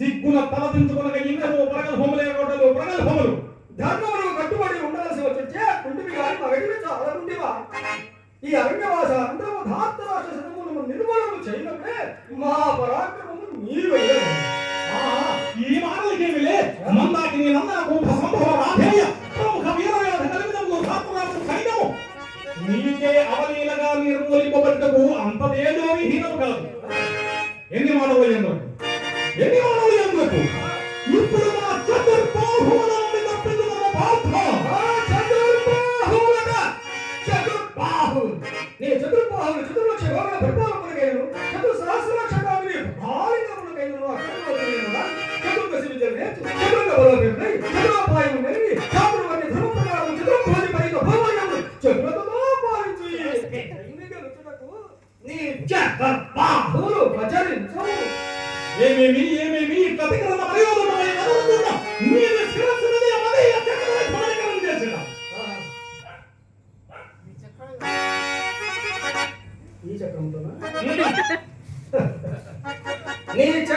సిగ్గున తలదించుకునక ఇంద్రము ప్రగల్భములే గొడ్డలు ప్రగల్భములు ధర్మములకు కట్టుబడి ఉండాల్సి వచ్చే కుంటుమి గారి మగడివి చాలా ఉండివా? ఈ అరణ్యవాస అందరము ధార్త రాష్ట్ర శతములను నిర్మూలన చేయనప్పుడే మా పరాక్రమము మీరు ఆ, ఈ మాటలకేమిలే? మందాకిని నందనకు సంభవ రాధేయ ప్రముఖ వీరవేద కలిగినము సాత్వరాము సైన్యము. నీకే అవలీలగా నిర్మూలింపబడ్డకు అంతదేదో విహీనము కలదు. ఏమేమి ఏమేమి? ఇట్లా దగ్గర మర్యాదమై కదులుతున్నా నేను శిరస్సు మీద అదే చక్రవర్తి భవనకరం చేసిన. ఈ చక్రంతోనా నీ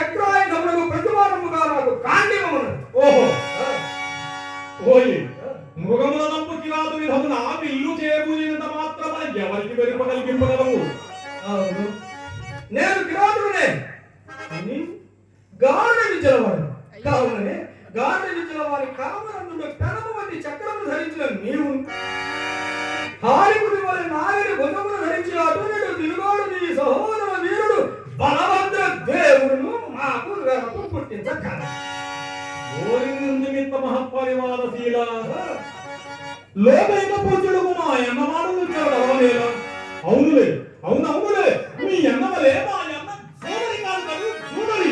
విధమున విల్లు చేబూజినంత మాత్రమ ఎవరికి వెలుప కలిగింపగలవు? నేను కిరాతుడునే. అని గాఢ విద్యలవాడు కావుననే గాఢ విద్యల వారి పెనము వంటి చక్రమును ధరించిన నీవు. హారికుడి వలె నాగరి భుజమును ధరించి అటునుడు తిరుగాడు నీ సహోదర వీరుడు బలభద్ర దేవుడును మాకు వెనకు పుట్టించగల ఓరి నిమిత్త మహపరివారశీల లోకైక పూజలు మా ఎన్నమాడు చదవలేలా అవునులే అవును అవునులే మీ ఎన్నవలే మా ఎన్న సోదరి కాదు కాదు చూడలి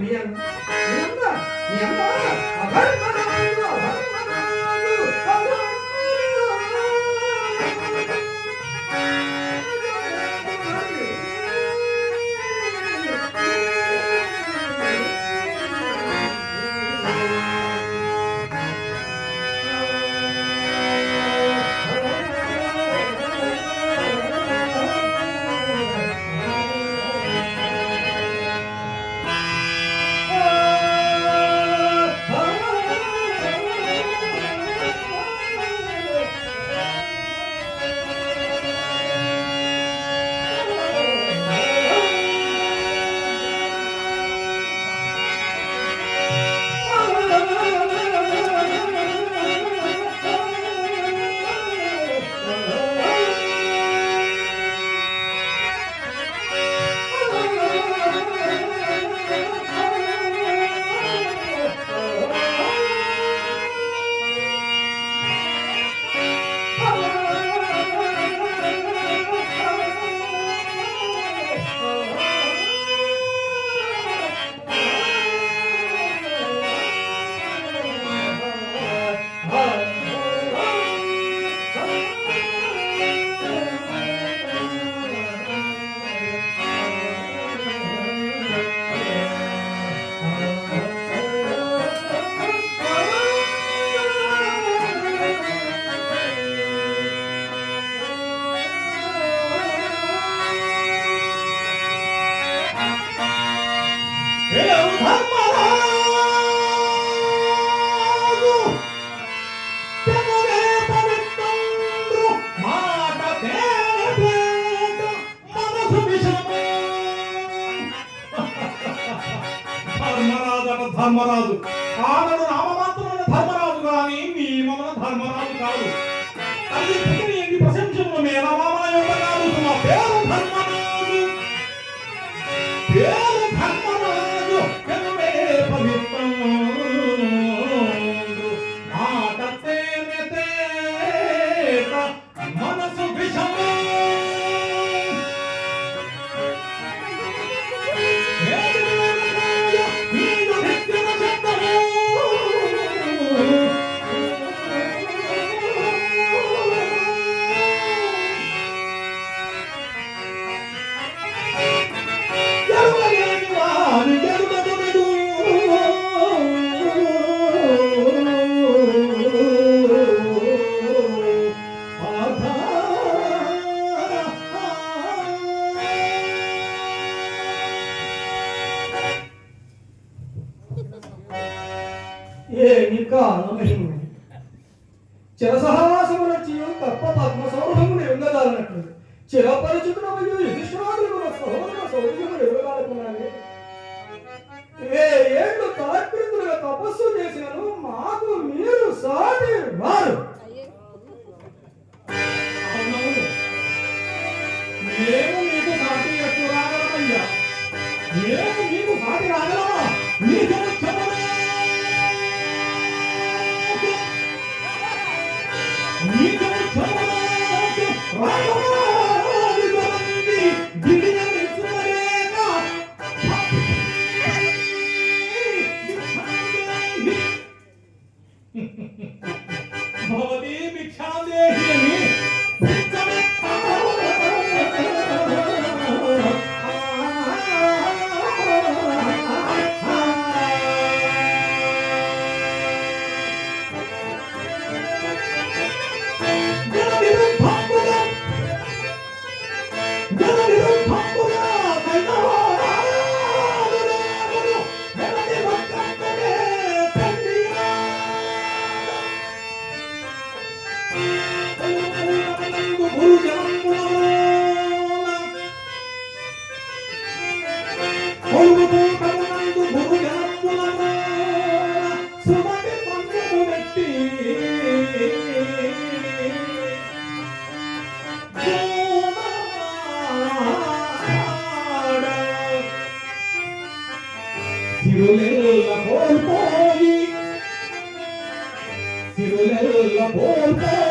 เมียงเมียงป่ะเมียงป่ะเอาไป ధర్మరాజు. ఆమెను నామమాత్రమైన ధర్మరాజు కానీ నీ మమన ధర్మరాజు కాదు. అది పుట్టిన ఎన్ని ఏమి కాలమహిమ చీయు తప్ప పద్మ సౌరభమును ఎరుగదాలన్నట్లు చిరపరిచితుడమయ్యు యుధిష్ఠిరాదులకు సహోదర సౌర్యమును ఎరుగదాలకున్నానే ఏ ఏళ్ళు తలక్రిందులుగా తపస్సు చేసినను మాకు మీరు సాటి వారు మేము మీకు సాటి ఎక్కువ రాగలమయ్యా. మేము మీకు సాటి రాగలమా? మీకు సిరులెల్ల పోయి సిరులెల్ల కోల్పోయి